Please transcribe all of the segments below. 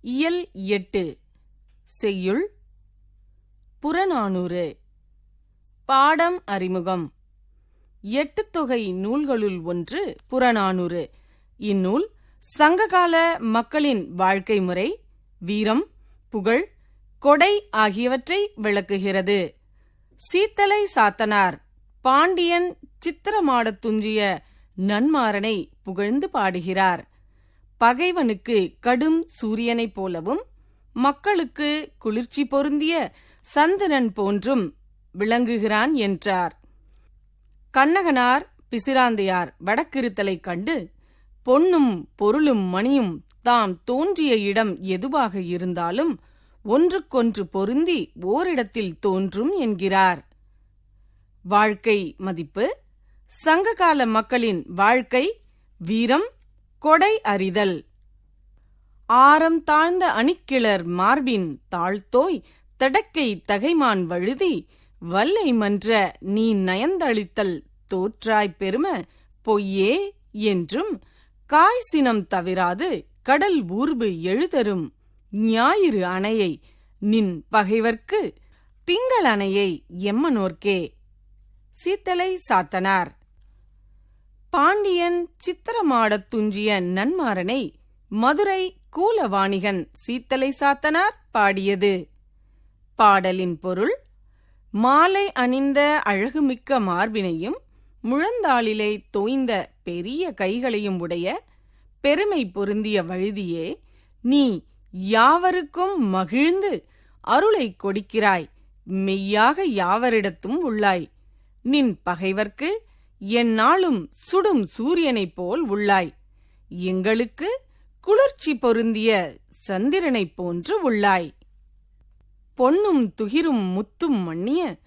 இயல் எட்டு. செய்யுள். புறநானூறு. பாடம் அறிமுகம். எட்டு தொகை நூல்களுள் ஒன்று புறநானூறு. இந்நூல் சங்ககால மக்களின் வாழ்க்கை முறை வீரம் புகழ் கொடை ஆகியவற்றை விளக்குகிறது. சீத்தலை சாத்தனார் பாண்டியன் சித்திரமாடத் துஞ்சிய நன்மாறனை புகழ்ந்து பாடுகிறார். பகைவனுக்கு கடும் சூரியனைப் போலவும் மக்களுக்கு குளிர்ச்சி பொருந்திய சந்திரன் போன்றும் விளங்குகிறான் என்றார். கண்ணகனார் பிசிராந்தையார் வடக்கிருத்தலைக் கண்டு பொன்னும் பொருளும் மணியும் தாம் தோன்றிய இடம் எதுவாக இருந்தாலும் ஒன்றுக்கொன்று பொருந்தி ஓரிடத்தில் தோன்றும் என்கிறார். வாழ்க்கை மதிப்பு சங்ககால மக்களின் வாழ்க்கை வீரம் கொடை அறிதல். ஆரம் தாழ்ந்த அணிக்கிளர் மார்பின் தாழ்த்தோய் தடக்கை தகைமான் வழுதி வல்லை மன்ற நீ நயந்தளித்தல் தோற்றாய் பெரும பொய்யே என்றும் காய் சினம் தவிராது கடல் ஊர்பு எழுதரும் ஞாயிறு அணையை நின் பகைவர்க்கு திங்கள் அணையை எம்மனோர்க்கே. சீத்தலை சாத்தனார். பாண்டியன் சித்திரமாடத் துஞ்சிய நன்மாறனை மதுரை கூலவாணிகன் சீத்தலை சாத்தனார் பாடியது. பாடலின் பொருள் மாலை அணிந்த அழகுமிக்க மார்பினையும் முழந்தாளிலே தோய்ந்த பெரிய கைகளையும் உடைய பெருமை பொருந்திய வழுதியே நீ யாவருக்கும் மகிழ்ந்து அருளைக் கொடுக்கிறாய் மெய்யாக யாவரிடத்தும் உள்ளாய். நின் பகைவர்க்கு எந்நாளும் சுடும் சூரியனைப் போல் உள்ளாய். எங்களுக்கு குளிர்ச்சி பொருந்திய சந்திரனைப் போன்று உள்ளாய். பொன்னும் துகிரும் முத்தும் மண்ணிய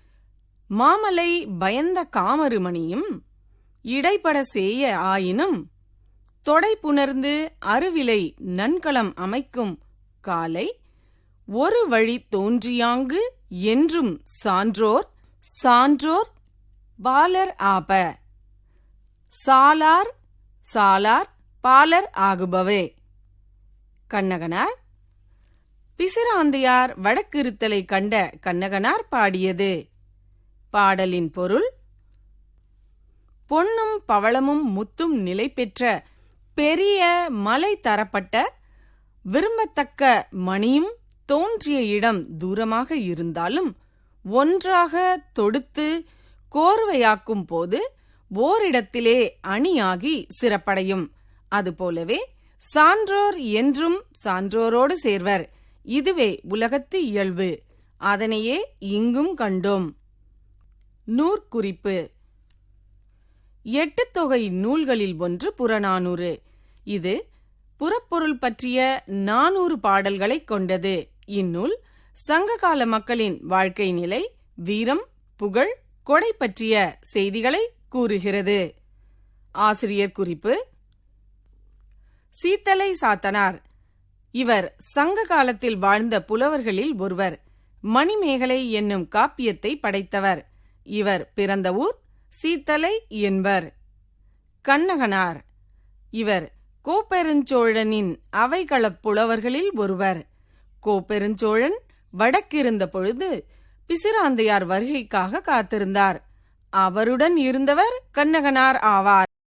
மாமலை பயந்த காமருமணியும் இடைப்பட சேய ஆயினும் தொடை புணர்ந்து அருவிலை நன்கலம் அமைக்கும் காலை ஒரு வழி தோன்றியாங்கு என்றும் சான்றோர் சான்றோர் பாலர் ஆப. சாலார் சாலார் பாலர் ஆகுபவே. கண்ணகனார். பிசிராந்தையார் வடக்கிருத்தலை கண்ட கண்ணகனார் பாடியது. பாடலின் பொருள் பொன்னும் பவளமும் முத்தும் நிலை பெற்ற பெரிய மலை தரப்பட்ட விரும்பத்தக்க மணியும் தோன்றிய இடம் தூரமாக இருந்தாலும் ஒன்றாக தொடுத்து கோர்வையாக்கும் போது ஓரிடத்திலே அணியாகி சிறப்படையும். அதுபோலவே சான்றோர் என்றும் சான்றோரோடு சேர்வர். இதுவே உலகத்து இயல்பு. அதனையே இங்கும் கண்டோம். நூற்குறிப்பு. எட்டு தொகை நூல்களில் ஒன்று புறநானூறு. இது புறப்பொருள் பற்றிய நானூறு பாடல்களைக் கொண்டது. இந்நூல் சங்ககால மக்களின் வாழ்க்கை நிலை வீரம் புகழ் கொடை பற்றிய செய்திகளை கூறுகிறது. ஆசிரியர் குறிப்பு. சீத்தலை சாத்தனார். இவர் சங்க காலத்தில் வாழ்ந்த புலவர்களில் ஒருவர். மணிமேகலை என்னும் காப்பியத்தை படைத்தவர். இவர் பிறந்த ஊர் சீத்தலை என்பர். கண்ணகனார். இவர் கோப்பெருஞ்சோழனின் அவைகளப் புலவர்களில் ஒருவர். கோப்பெருஞ்சோழன் வடக்கிருந்த பொழுது பிசிராந்தையார் வருகைக்காக காத்திருந்தார். அவருடன் இருந்தவர் கண்ணகனார் ஆவார்.